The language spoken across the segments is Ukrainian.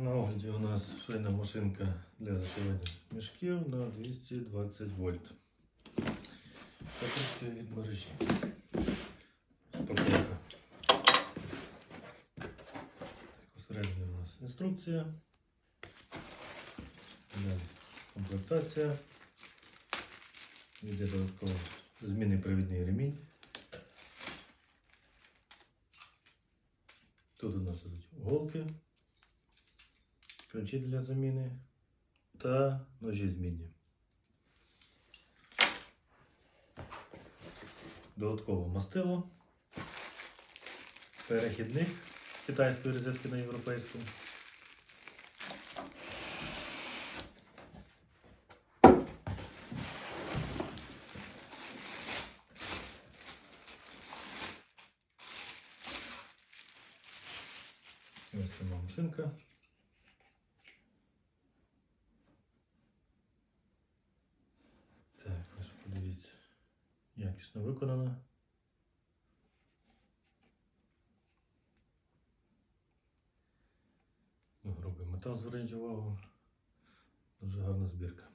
На огляді у нас швейна машинка для зашивання мішків на 220 вольт. Також від мережі. Спокійка. Посередині у нас інструкція. Далі комплектація. Йде додатково змінний провідний ремінь. Тут у нас ідуть голки, ключі для заміни та ножі змінні. Додатково мастило, перехідник китайської розетки на європейську. Ось сама машинка. Так, ось подивіться. Якісно виконана. Грубий метал, зверніть увагу. Дуже гарна збірка.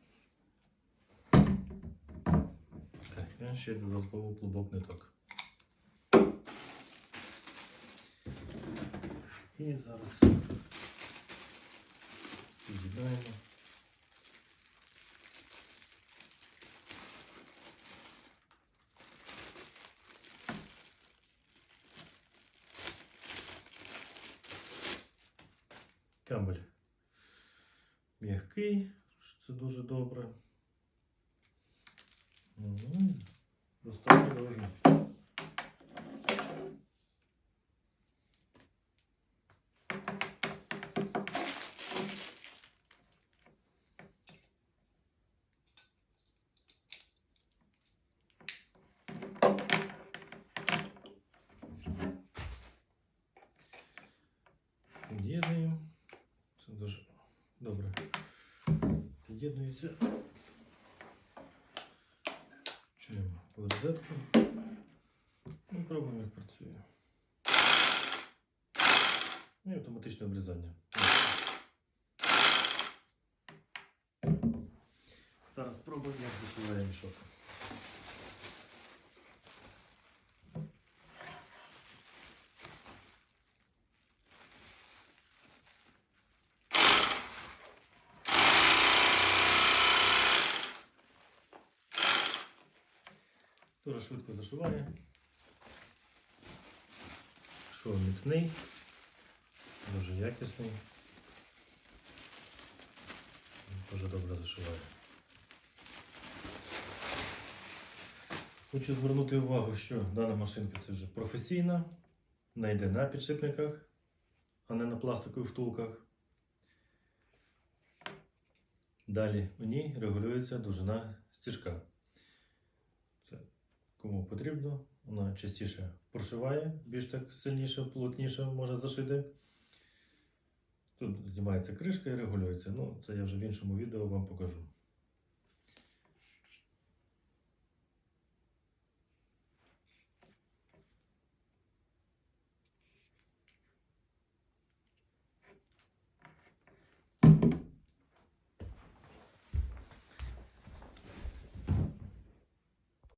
Так, і ще додатково клубок ниток. І зараз під'єднаємо. Кабель м'який, це дуже добре. Мгм. Достатньо довгий. Добре. Під'єднується. Чуємо по розетку. Ну, пробуємо, як працює. Ну і автоматичне обрізання. Зараз спробуємо, як вишиває мішок. Дуже швидко зашиває. Шов міцний, дуже якісний. Дуже добре зашиває. Хочу звернути увагу, що дана машинка це вже професійна, вона йде на підшипниках, а не на пластикових втулках. Далі у ній регулюється довжина стіжка. Кому потрібно, вона частіше прошиває, більш так сильніше, плотніше може зашити. Тут знімається кришка і регулюється. Ну, це я вже в іншому відео вам покажу.